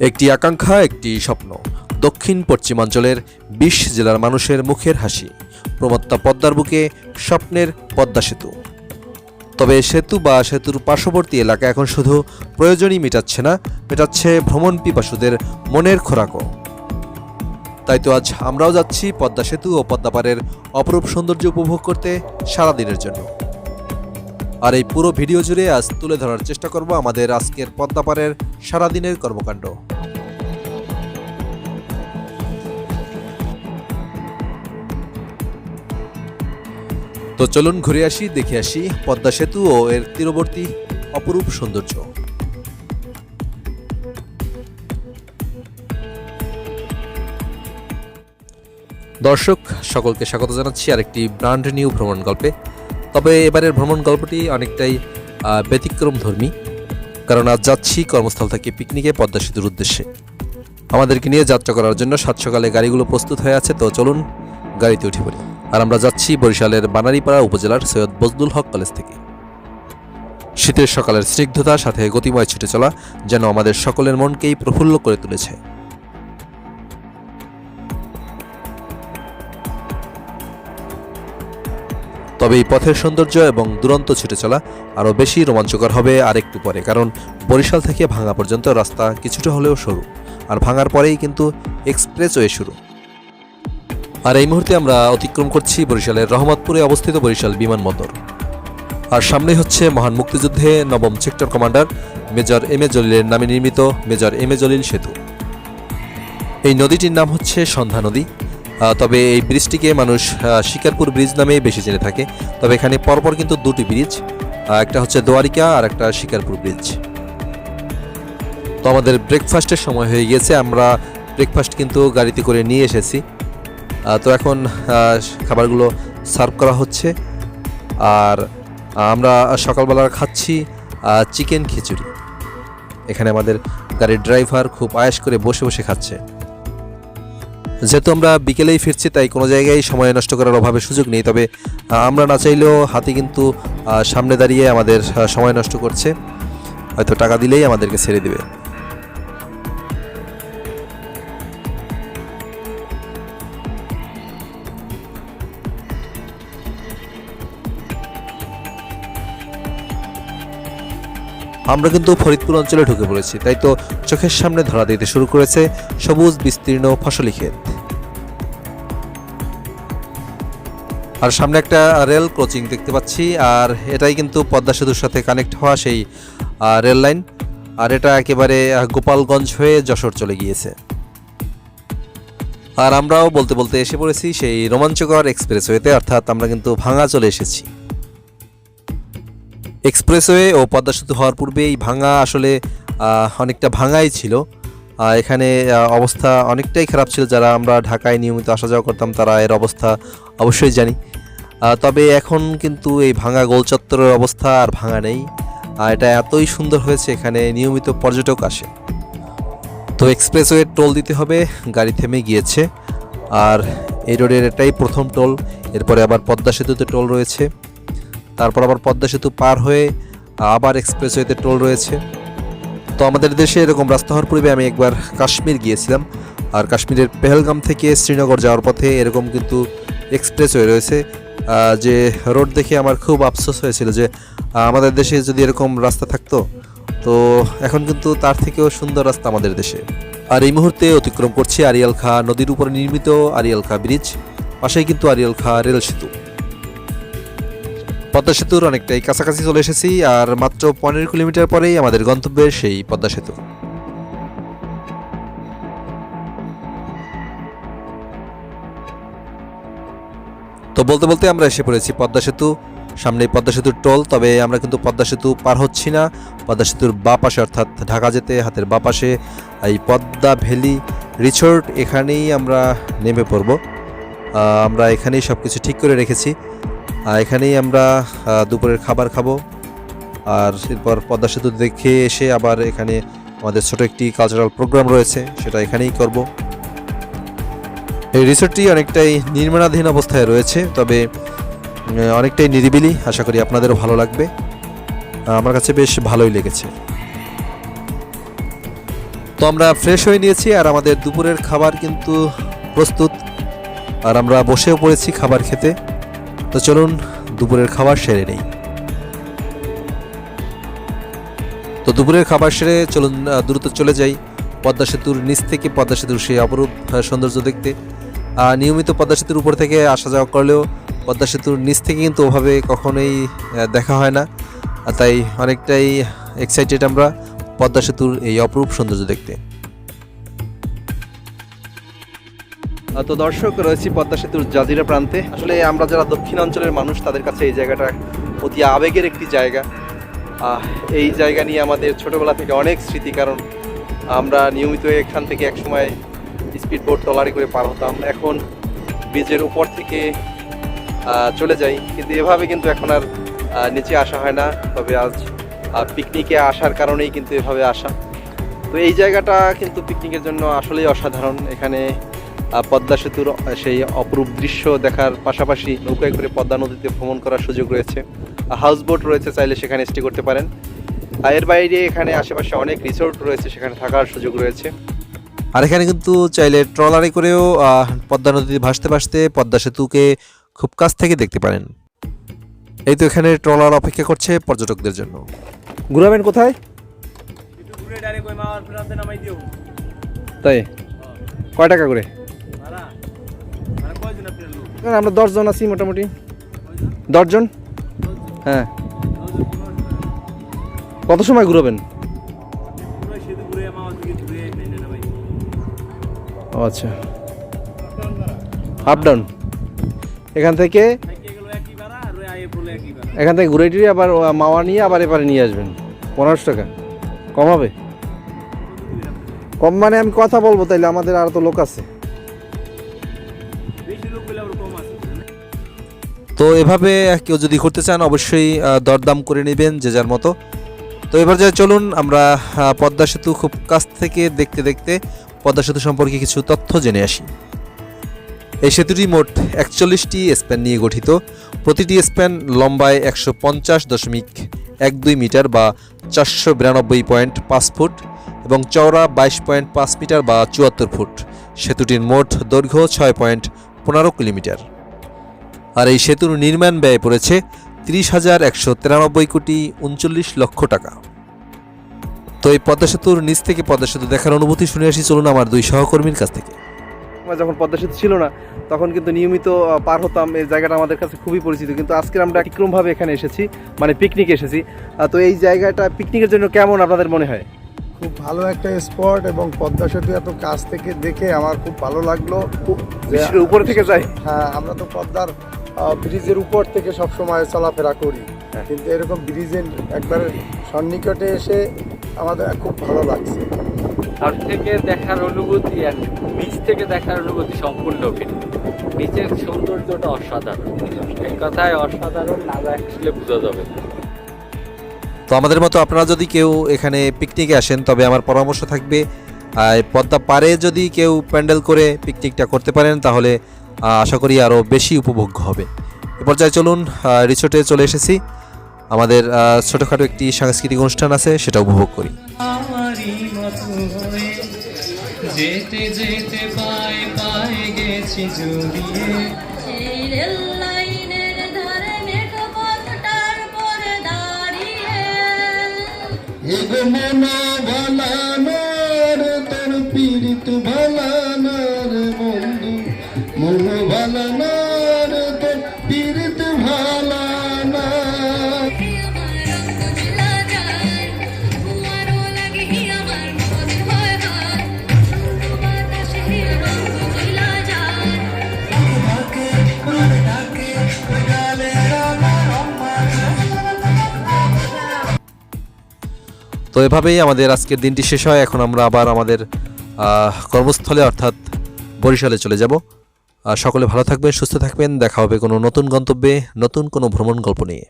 একটি আকাঙ্ক্ষা, একটি স্বপ্ন। দক্ষিণ পশ্চিমাঞ্চলের বিশ জেলার মানুষের মুখের হাসি। প্রমত্তা পদ্মার বুকে স্বপ্নের পদ্মা সেতু। তবে সেতু বা সেতুর পার্শ্ববর্তী এলাকা এখন শুধু প্রয়োজনই মেটাচ্ছে না, মেটাচ্ছে ভ্রমণ পিপাসুদের মনের খোরাকও। তাই তো আজ আমরাও যাচ্ছি পদ্মা সেতু ও পদ্মাপাড়ের অপরূপ সৌন্দর্য উপভোগ করতে সারাদিনের জন্য। আর এই পুরো ভিডিও জুড়ে আজ তুলে ধরার চেষ্টা করব আমাদের আজকের পদ্মাপাড়ের সারাদিনের কর্মকাণ্ড। তো চলুন ঘুরে আসি, দেখে আসি পদ্মা সেতু ও এর তীরবর্তী অপরূপ সৌন্দর্য। দর্শক, সকলকে স্বাগত জানাচ্ছি আরেকটি ব্র্যান্ড নিউ ভ্রমণ গল্পে। তবে এবারের ভ্রমণ গল্পটি অনেকটাই ব্যতিক্রম ধর্মী কারণ আজ যাচ্ছি কর্মস্থল থেকে পিকনিকে পদ্মা সেতুর উদ্দেশ্যে। আমাদেরকে নিয়ে যাত্রা করার জন্য সাত সকালে গাড়িগুলো প্রস্তুত হয়ে আছে, তো চলুন গাড়িতে উঠে পড়ি। আর আমরা যাচ্ছি বরিশালের বানারীপাড়া উপজেলার সৈয়দ বজদুল হক কলেজ থেকে। শীতের সকালের স্নিগ্ধতার সাথে গতিময় ছুটে চলা, যেন আমাদের সকলের মনকেই প্রফুল্ল করে তুলেছে। তবে এই পথের সৌন্দর্য এবং দুরন্ত ছুটে চলা আরও বেশি রোমাঞ্চকর হবে আর একটু পরে, কারণ বরিশাল থেকে ভাঙা পর্যন্ত রাস্তা কিছুটা হলেও সরু আর ভাঙার পরেই কিন্তু এক্সপ্রেসওয়ে শুরু। আর এই মুহূর্তে আমরা অতিক্রম করছি বরিশালের রহমতপুরে অবস্থিত বরিশাল বিমানবন্দর। আর সামনে হচ্ছে মহান মুক্তিযুদ্ধে নবম sector commander major M A জলিলের নামে নির্মিত মেজর এম এ জলিল সেতু। এই নদীটির নাম হচ্ছে সন্ধ্যা নদী। তবে এই ব্রিজটিকে মানুষ শিকারপুর ব্রিজ নামে বেশি জেনে থাকে। তবে এখানে পরপর কিন্তু দুটি ব্রিজ একটা হচ্ছে দোয়ারিকা আর একটা শিকারপুর ব্রিজ। তো আমাদের ব্রেকফাস্টের সময় হয়ে গিয়েছে, আমরা ব্রেকফাস্ট কিন্তু গাড়িতে করে নিয়ে এসেছি। তো এখন খাবারগুলো সার্ভ করা হচ্ছে। আর আমরা সকালবেলা খাচ্ছি চিকেন খিচুড়ি। এখানে আমাদের গাড়ির ড্রাইভার খুব আয়াস করে বসে বসে খাচ্ছে। যেহেতু আমরা বিকেলেই ফিরছি, তাই কোনো জায়গায় সময় নষ্ট করার অভাবে সুযোগ নেই। তবে আমরা না চাইলেও হাতি কিন্তু সামনে দাঁড়িয়ে আমাদের সময় নষ্ট করছে। হয়তো টাকা দিলেই আমাদেরকে ছেড়ে দিবে। আমরা কিন্তু ফরিদপুর অঞ্চলে ঢুকে পড়েছি, তাই তো চোখের সামনে ধরা দিতে শুরু করেছে সবুজ, বিস্তীর্ণ ফসলি ক্ষেত। আর সামনে একটা রেল ক্রচিং দেখতে পাচ্ছি, আর এটাই কিন্তু পদ্মা সেতুর সাথে কানেক্ট হওয়া সেই রেল লাইন। আর এটা একেবারে গোপালগঞ্জ হয়ে যশোর চলে গিয়েছে। আর আমরাও বলতে বলতে এসে পড়েছি সেই রোমাঞ্চকর এক্সপ্রেসওয়েতে, অর্থাৎ আমরা কিন্তু ভাঙা চলে এসেছি। এক্সপ্রেসওয়ে ও পদ্মা সেতু হওয়ার পূর্বে এই ভাঙা আসলে অনেকটা ভাঙাই ছিল। এখানে অবস্থা অনেকটাই খারাপ ছিল। যারা আমরা ঢাকায় নিয়মিত আসা যাওয়া করতাম, তারা এর অবস্থা অবশ্যই জানি। তবে এখন কিন্তু এই ভাঙা গোল চত্বরের অবস্থা আর ভাঙা নেই। এটা এতই সুন্দর হয়েছে, এখানে নিয়মিত পর্যটক আসে। তো এক্সপ্রেসওয়ে টোল দিতে হবে, গাড়ি থেমে গিয়েছে। আর এই রোডের এটাই প্রথম টোল, এরপরে আবার পদ্মা সেতুতে টোল রয়েছে। তারপর আবার পদ্মা সেতু পার হয়ে আবার এক্সপ্রেসওয়েতে টোল রয়েছে। তো আমাদের দেশে এরকম রাস্তা হওয়ার পূর্বে আমি একবার কাশ্মীর গিয়েছিলাম। আর কাশ্মীরের পেহেলগাম থেকে শ্রীনগর যাওয়ার পথে এরকম কিন্তু এক্সপ্রেসওয়ে রয়েছে। যে রোড দেখে আমার খুব আফসোস হয়েছিল যে আমাদের দেশে যদি এরকম রাস্তা থাকতো, তো এখন কিন্তু তার থেকেও সুন্দর রাস্তা আমাদের দেশে। আর এই মুহূর্তে অতিক্রম করছি আরিয়াল খা নদীর উপর নির্মিত আরিয়াল খা ব্রিজ, পাশেই কিন্তু আরিয়াল খা রেল সেতু। পদ্মা সেতুর অনেকটাই কাছাকাছি চলে এসেছি, আর মাত্র পনেরো কিলোমিটার পরেই আমাদের গন্তব্যের সেই পদ্মা সেতু। তো বলতে বলতে আমরা এসে পড়েছি পদ্মা সেতু। সামনে পদ্মা সেতুর টোল, তবে আমরা কিন্তু পদ্মা সেতু পার হচ্ছি না। পদ্মা সেতুর বা পাশে, অর্থাৎ ঢাকা যেতে হাতের বা পাশে এই পদ্মা ভ্যালি রিসোর্ট এখানেই আমরা নেমে পড়ব। আমরা এখানেই সব কিছু ঠিক করে রেখেছি। এখানেই আমরা দুপুরের খাবার খাব। আর এরপর পদ্মা সেতু দেখে এসে আবার এখানে আমাদের ছোট একটি কালচারাল প্রোগ্রাম রয়েছে, সেটা এখানেই করব। এই রিসোর্টটি অনেকটাই নির্মাণাধীন অবস্থায় রয়েছে, তবে অনেকটাই নিরিবিলি, আশা করি আপনাদেরও ভালো লাগবে। আমার কাছে বেশ ভালোই লেগেছে। তো আমরা ফ্রেশ হয়ে নিয়েছি, আর আমাদের দুপুরের খাবার কিন্তু প্রস্তুত। আর আমরা বসেও পড়েছি খাবার খেতে। তো চলুন দুপুরের খাবার সেরে নেই। তো দুপুরের খাবার সেরে চলুন দ্রুত চলে যাই। পদ্মা সেতুর নিচ থেকে পদ্মা সেতুর সেই অপরূপ সৌন্দর্য দেখতে। নিয়মিত পদ্মা সেতুর উপর থেকে আসা যাওয়া করলেও পদ্মা সেতুর নিচ থেকে কিন্তু ওভাবে কখনোই দেখা হয় না। তাই অনেকটাই এক্সাইটেড আমরা পদ্মা সেতুর এই অপরূপ সৌন্দর্য দেখতে। তো দর্শক, রয়েছি পদ্মা সেতুর জাজিরা প্রান্তে। আসলে আমরা যারা দক্ষিণ অঞ্চলের মানুষ, তাদের কাছে এই জায়গাটা অতি আবেগের একটি জায়গা। এই জায়গা নিয়ে আমাদের ছোটোবেলা থেকে অনেক স্মৃতি, কারণ আমরা নিয়মিত এখান থেকে একসময় স্পিড বোট ট্রলারি করে পার হতাম। এখন ব্রিজের উপর থেকে চলে যাই। কিন্তু এভাবে কিন্তু এখন আর নিচে আসা হয় না। তবে আজ পিকনিকে আসার কারণেই কিন্তু এভাবে আসা। তো এই জায়গাটা কিন্তু পিকনিকের জন্য আসলেই অসাধারণ। এখানে পদ্মা সেতুর সেই অপরূপ দৃশ্য দেখার পাশাপাশি নৌকায় করে পদ্মা নদীতে ভ্রমণ করার সুযোগ রয়েছে। হাউস বোট রয়েছে চাইলে সেখানে স্টে করতে পারেন। আর এর বাইরে এখানে আশেপাশে অনেক রিসোর্ট রয়েছে সেখানে থাকার সুযোগ রয়েছে। আর এখানে কিন্তু চাইলে ট্রলারে করেও পদ্মা নদীতে ভাসতে ভাসতে পদ্মা সেতুকে খুব কাছ থেকে দেখতে পারেন। এই তো এখানে ট্রলার অপেক্ষা করছে পর্যটকদের জন্য। ঘুরাবেন কোথায়? একটু ঘুরে ডাইরেক্ট ওই মামার প্রান্তে নামাই দিও। তাই? কয় টাকা করে? আমরা দশজন আছি মোটামুটি। দশজন হ্যাঁ। কত সময় ঘুরবেন? ও আচ্ছা। আপ ডাউন এখান থেকে এখান থেকে ঘুরে টুরে আবার মাওয়া নিয়ে আবার এবারে নিয়ে আসবেন। পনেরোশো টাকা। কম হবে? কম মানে আমি কথা বলব, তাইলে আমাদের আর তো লোক আছে। তো এভাবে কেউ যদি ঘুরতে চান, অবশ্যই দরদাম করে নেবেন যে যার মতো। তো এবার যা চলুন, আমরা পদ্মা সেতু খুব কাছ থেকে দেখতে দেখতে পদ্মা সেতু সম্পর্কে কিছু তথ্য জেনে আসি। এই সেতুটি মোট একচল্লিশটি স্প্যান নিয়ে গঠিত। প্রতিটি স্প্যান লম্বায় একশো পঞ্চাশ দশমিক এক দুই মিটার বা চারশো বিরানব্বই পয়েন্ট পাঁচ ফুট এবং চওড়া বাইশ পয়েন্ট পাঁচ মিটার বা চুয়াত্তর ফুট। সেতুটির মোট দৈর্ঘ্য ছয় পয়েন্ট পনেরো কিলোমিটার। আর এই সেতুর নির্মাণ ব্যয় পড়েছে তিরিশ হাজার একশো তিরানব্বই কোটি উনচল্লিশ লক্ষ টাকা। তো এই পদ্মা সেতুর নিচ থেকে পদ্মা সেতু দেখার অনুভূতি শুনে আসি চলুন আমার দুই সহকর্মীর কাছ থেকে। যখন পদ্মা সেতু ছিল না তখন কিন্তু নিয়মিত পার হতাম এই জায়গাটা আমাদের কাছে খুবই পরিচিত। কিন্তু আজকে আমরা বিক্রমভাবে এখানে এসেছি মানে পিকনিক এসেছি। তো এই জায়গাটা পিকনিকের জন্য কেমন আপনাদের মনে হয়? খুব ভালো একটা স্পট এবং পদ্মা সেতু এত কাছ থেকে দেখে আমার খুব ভালো লাগল। উপরে থেকে যাই। হ্যাঁ আমরা তো পদ্মার ব্রিজের উপর থেকে সব সময় চলাফেরা করি। হ্যাঁ। কিন্তু এরকম ব্রিজের একবারে সন্নিকটে এসে আমাদের খুব ভালো লাগছে। তার থেকে দেখার অনুভূতি আর নিচ থেকে দেখার অনুভূতি সম্পূর্ণ ভিন্ন। নিচের সৌন্দর্যটা অসাধারণ। এই কথায় অসাধারণ না আসলে বোঝা যাবে না। তো আমাদের মতো আপনারা যদি কেউ এখানে পিকনিকে আসেন তবে আমার পরামর্শ থাকবে পদ্মা পারে যদি কেউ প্যান্ডেল করে পিকনিকটা করতে পারেন তাহলে আশা করি আরও বেশি উপভোগ্য হবে। এ পর্যায়ে চলুন রিসোর্টে চলে এসেছি। আমাদের ছোটোখাটো একটি সাংস্কৃতিক অনুষ্ঠান আছে সেটা উপভোগ করি। যেতে যেতে পায়ে পায়ে গেছি জড়িয়ে। সেই রেল লাইনের ধারে মেঠো পথটার পরে দাঁড়িয়ে। মনা তোর পীড়িত তো এভাবেই আমাদের আজকের দিনটি শেষ হয়। এখন আমরা আবার আমাদের কর্মস্থলে অর্থাৎ বরিশালে চলে যাব। সকলে ভালো থাকবেন, সুস্থ থাকবেন। দেখা হবে কোনো নতুন গন্তব্যে, নতুন কোনো ভ্রমণ গল্প নিয়ে।